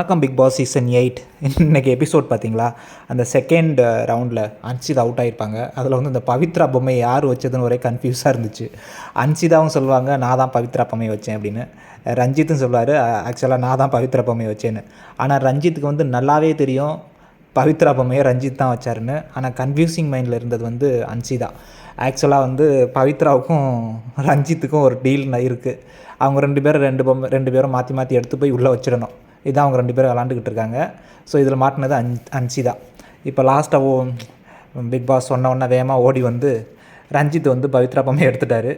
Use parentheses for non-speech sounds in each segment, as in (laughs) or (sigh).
வணக்கம் Bigg Boss season eight இன்றைக்கி episode பார்த்தீங்களா? அந்த செகண்ட் ரவுண்டில் uh, அன்சிதா அவுட் ஆகிருப்பாங்க அதில் வந்து இந்த பவித்ரா பொம்மை யார் வச்சதுன்னு ஒரே கன்ஃபியூஸாக இருந்துச்சு. அன்சிதாவும் சொல்லுவாங்க நான் தான் பவித்ரா பொம்மையை வச்சேன் அப்படின்னு. ரஞ்சித்தும் சொல்லுவார் ஆக்சுவலாக நான் தான் பவித்ரா பொம்மையை வச்சேன்னு. ஆனால் ரஞ்சித்துக்கு வந்து நல்லாவே தெரியும் பவித்ரா பொம்மையை ரஞ்சித் தான் வச்சாருன்னு. ஆனால் கன்ஃபியூசிங் மைண்டில் இருந்தது வந்து அன்சிதா. ஆக்சுவலாக வந்து பவித்ராவுக்கும் ரஞ்சித்துக்கும் ஒரு டீல் இருக்குது அவங்க ரெண்டு பேரும் ரெண்டு பொம்மை ரெண்டு பேரும் மாற்றி மாற்றி எடுத்து போய் உள்ளே வச்சிடணும். இதான் அவங்க ரெண்டு பேரும் விளாண்டுக்கிட்டு இருக்காங்க. ஸோ இதில் மாட்டினது அன் அன்சிதா இப்போ லாஸ்ட்டாக ஓ பிக் பாஸ் சொன்ன உடனே வேகமாக ஓடி வந்து ரஞ்சித் வந்து பவித்ரா பொம்மையை எடுத்துட்டாரு.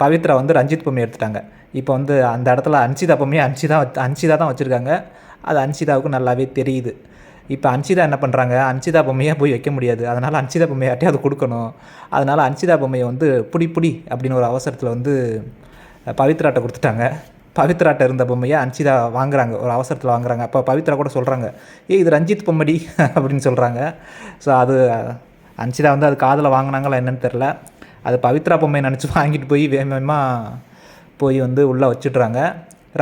பவித்ரா வந்து ரஞ்சித் பொம்மையை எடுத்துட்டாங்க. இப்போ வந்து அந்த இடத்துல அன்சிதா பொம்மையை அன்சிதா அன்சிதா தான் வச்சுருக்காங்க. அது அன்சிதாவுக்கு நல்லாவே தெரியுது. இப்போ அன்சிதா என்ன பண்ணுறாங்க அன்சிதா பொம்மையை போய் வைக்க முடியாது. அதனால் அன்சிதா பொம்மையாட்டி அது கொடுக்கணும். அதனால் அன்சிதா பொம்மையை வந்து புடி புடி அப்படின்னு ஒரு அவசரத்தில் வந்து பவித்ராட்ட கொடுத்துட்டாங்க. பவித்ராட்ட இருந்த பொம்மையை அன்சிதா வாங்குறாங்க ஒரு அவசரத்தில் வாங்குறாங்க. அப்போ பவித்ரா கூட சொல்கிறாங்க ஏ இது ரஞ்சித் பொம்மடி (laughs) அப்படின்னு சொல்கிறாங்க ஸோ அது அன்சிதா வந்து அது காதில் வாங்கினாங்களா என்னன்னு தெரில அது பவித்ரா பொம்மையை நினச்சி வாங்கிட்டு போய் வேக வேகமாக போய் வந்து உள்ளே வச்சுட்றாங்க.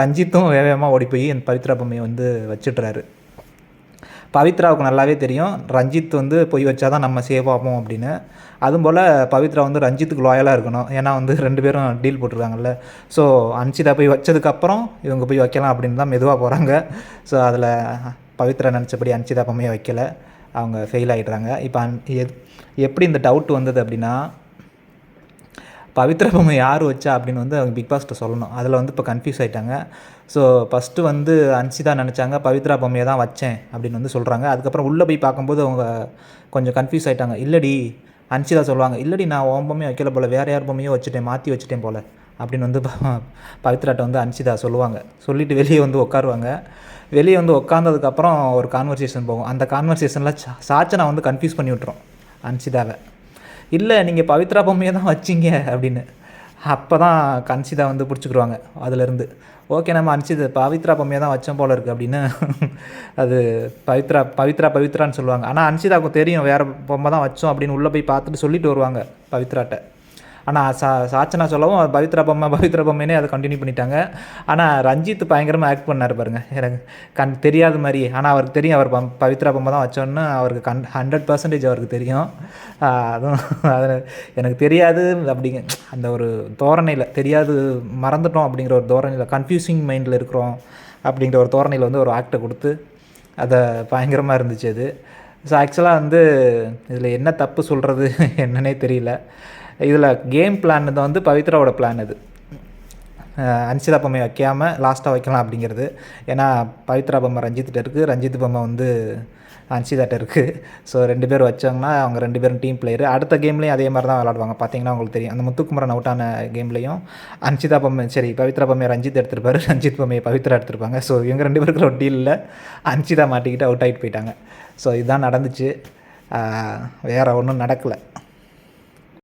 ரஞ்சித்தும் வேகமாக ஓடி போய் அந்த பவித்ரா பொம்மையை வந்து வச்சிட்றாரு. பவித்ராவுக்கு நல்லாவே தெரியும். ரஞ்சித் வந்து பொய் வச்சா தான் நம்ம சேவ் ஆகும் அப்படின்னு. அதுவும் போல் பவித்ரா வந்து ரஞ்சித்துக்கு லாயலாக இருக்கணும். ஏன்னா வந்து ரெண்டு பேரும் டீல் போட்டிருக்காங்கல்ல. ஸோ அன்சிதா போய் வச்சதுக்கப்புறம் இவங்க போய் வைக்கலாம் அப்படின்னு தான் மெதுவாக போகிறாங்க ஸோ அதில் பவித்ரா நினச்சபடி அன்சிதா பொம்மையை வைக்கல. அவங்க ஃபெயில் ஆகிடுறாங்க இப்போ அன் எத் எப்படி இந்த டவுட் வந்தது அப்படின்னா பவித்ரா பொம்மை யார் வச்சா அப்படின்னு வந்து அவங்க பிக் பாஸ்ட்டை சொல்லணும். அதில் வந்து இப்போ கன்ஃபியூஸ் ஆகிட்டாங்க ஸோ ஃபஸ்ட்டு வந்து அன்சிதா நினச்சாங்க பவித்ரா பொம்மையை தான் வச்சேன் அப்படின்னு வந்து சொல்கிறாங்க அதுக்கப்புறம் உள்ளே போய் பார்க்கும்போது அவங்க கொஞ்சம் கன்ஃபியூஸ் ஆகிட்டாங்க இல்லடி அன்சிதா சொல்லுவாங்க இல்லடி நான் ஓம் பொம்மையை வைக்கல போல் வேறு யார் பொம்மையோ வச்சுட்டேன் மாற்றி வச்சுட்டேன் போல் அப்படின்னு வந்து ப- பவித்ராட்ட வந்து அன்சிதா சொல்லுவாங்க. சொல்லிவிட்டு வெளியே வந்து உட்காருவாங்க. வெளியே வந்து உட்காந்ததுக்கப்புறம் ஒரு கான்வர்சேஷன் போகும். அந்த கான்வர்சேஷனில் சாச்சனை வந்து கன்ஃபியூஸ் பண்ணி விட்ரும் அன்சிதாவை இல்லை நீங்கள் பவித்ரா பொம்மையை தான் வச்சீங்க அப்படின்னு. அப்போ தான் கன்சிதா வந்து பிடிச்சிக்கிடுவாங்க அதுலேருந்து. ஓகே நம்ம அனுச்சிது பவித்ரா பொம்மையை தான் வச்சோம் போல இருக்குது அப்படின்னு. அது பவித்ரா பவித்ரா பவித்ரான்னு சொல்லுவாங்க. ஆனால் அன்சிதாவுக்கு தெரியும் வேறு பொம்மை தான் வச்சோம் அப்படின்னு உள்ளே போய் பார்த்துட்டு சொல்லிட்டு வருவாங்க பவித்ராட்ட. ஆனால் சா சாச்சனா சொல்லவும் பவித்ரா பொம்மை பவித்ரா பொம்மைனே அதை கண்டினியூ பண்ணிட்டாங்க. ஆனால் ரஞ்சித் பயங்கரமாக ஆக்ட் பண்ணார் பாருங்க. எனக்கு கண் தெரியாத மாதிரி. ஆனால் அவருக்கு தெரியும் அவர் பம் பவித்ரா பொம்மை தான் வச்சோன்னு அவருக்கு கண் ஹண்ட்ரட் பர்சன்டேஜ் அவருக்கு தெரியும். அதுவும் அது எனக்கு தெரியாது அப்படிங்க அந்த ஒரு தோரணையில் தெரியாது மறந்துட்டோம் அப்படிங்கிற ஒரு தோரணையில் கன்ஃபியூசிங் மைண்டில் இருக்கிறோம் அப்படிங்கிற ஒரு தோரணையில் வந்து ஒரு ஆக்டை கொடுத்து அதை பயங்கரமாக இருந்துச்சு அது. ஸோ ஆக்சுவலாக வந்து இதில் என்ன தப்பு சொல்கிறது (laughs) என்னன்னே தெரியல. இதில் கேம் பிளான் தான் வந்து பவித்ராவோட பிளான் இது. அன்சிதா பொம்மை வைக்காமல் லாஸ்ட்டாக வைக்கலாம் அப்படிங்கிறது. ஏன்னா பவித்ரா பொம்மை ரஞ்சித்திட்ட இருக்குது ரஞ்சித் பொம்மை வந்து அன்சிதாட்ட இருக்குது ஸோ ரெண்டு பேர் வச்சாங்கன்னா அவங்க ரெண்டு பேரும் டீம் பிளேயர் அடுத்த கேம்லேயும் அதே மாதிரி தான் விளாடுவாங்க பார்த்தீங்கன்னா உங்களுக்கு தெரியும். அந்த முத்துக்குமரன் அவுட்டான கேம்லேயும் அன்சிதா பொம்மை சரி பவித்ரா பொம்மையை ரஞ்சித் எடுத்திருப்பாரு. (laughs) ரஞ்சித் பொம்மையை பவித்ரா எடுத்திருப்பாங்க. ஸோ இவங்க ரெண்டு பேருக்கு ஒரு டீலில் அன்சிதா மாட்டிக்கிட்டு அவுட் ஆகிட்டு போயிட்டாங்க. ஸோ இதுதான் நடந்துச்சு. வேறு ஒன்றும் நடக்கலை.